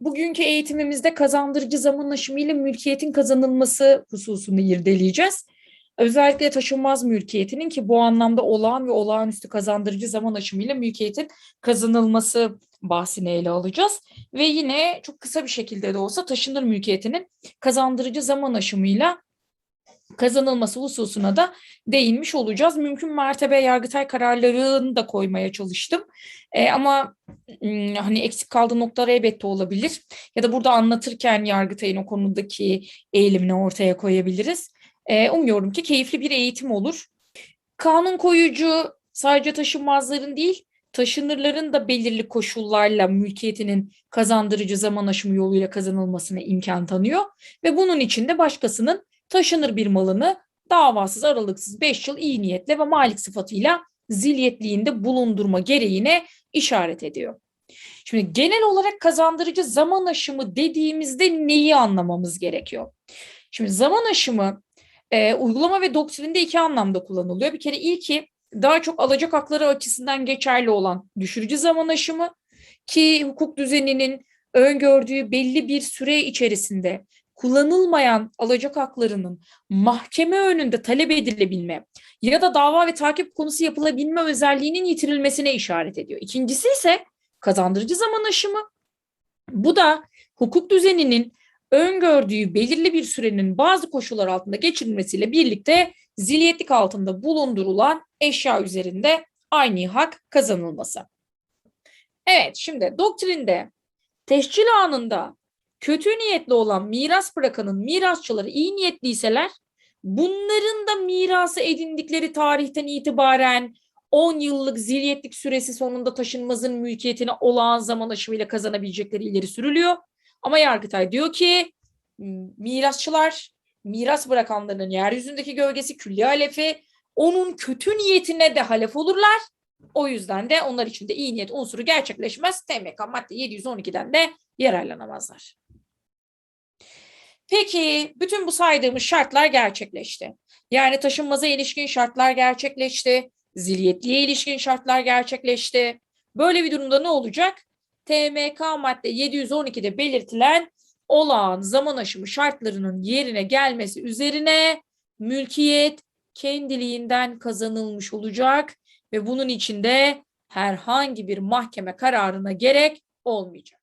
Bugünkü eğitimimizde kazandırıcı zaman aşımı ile mülkiyetin kazanılması hususunu irdeleyeceğiz. Özellikle taşınmaz mülkiyetinin ki bu anlamda olağan ve olağanüstü kazandırıcı zaman aşımı ile mülkiyetin kazanılması bahsini ele alacağız. Ve yine çok kısa bir şekilde de olsa taşınır mülkiyetinin kazandırıcı zaman aşımıyla kazanılması hususuna da değinmiş olacağız. Mümkün mertebe Yargıtay kararlarını da koymaya çalıştım. E, ama m, hani eksik kaldığı noktalar elbette olabilir. Ya da burada anlatırken Yargıtay'ın o konudaki eğilimini ortaya koyabiliriz. E, umuyorum ki keyifli bir eğitim olur. Kanun koyucu sadece taşınmazların değil, taşınırların da belirli koşullarla mülkiyetinin kazandırıcı zaman aşımı yoluyla kazanılmasına imkan tanıyor ve bunun için de başkasının taşınır bir malını davasız aralıksız 5 yıl iyi niyetle ve malik sıfatıyla zilyetliğinde bulundurma gereğine işaret ediyor. Şimdi genel olarak kazandırıcı zaman aşımı dediğimizde neyi anlamamız gerekiyor? Şimdi zaman aşımı e, uygulama ve doktrinde iki anlamda kullanılıyor. Bir kere ilki daha çok alacak hakları açısından geçerli olan düşürücü zaman aşımı ki hukuk düzeninin öngördüğü belli bir süre içerisinde kullanılmayan alacak haklarının mahkeme önünde talep edilebilme ya da dava ve takip konusu yapılabilme özelliğinin yitirilmesine işaret ediyor. İkincisi ise kazandırıcı zaman aşımı. Bu da hukuk düzeninin öngördüğü belirli bir sürenin bazı koşullar altında geçirilmesiyle birlikte zilyetlik altında bulundurulan eşya üzerinde aynı hak kazanılması. Evet şimdi doktrinde teşkil anında kötü niyetli olan miras bırakanın mirasçıları iyi niyetliyseler bunların da mirası edindikleri tarihten itibaren 10 yıllık zilyetlik süresi sonunda taşınmazın mülkiyetine olağan zaman aşımıyla kazanabilecekleri ileri sürülüyor. Ama Yargıtay diyor ki mirasçılar miras bırakanların yeryüzündeki gölgesi külli halefi onun kötü niyetine de halef olurlar. O yüzden de onlar için de iyi niyet unsuru gerçekleşmez. TMK madde 712'den de yararlanamazlar. Peki bütün bu saydığımız şartlar gerçekleşti. Yani taşınmaza ilişkin şartlar gerçekleşti. Zilyetliğe ilişkin şartlar gerçekleşti. Böyle bir durumda ne olacak? TMK madde 712'de belirtilen olağan zaman aşımı şartlarının yerine gelmesi üzerine mülkiyet kendiliğinden kazanılmış olacak ve bunun içinde herhangi bir mahkeme kararına gerek olmayacak.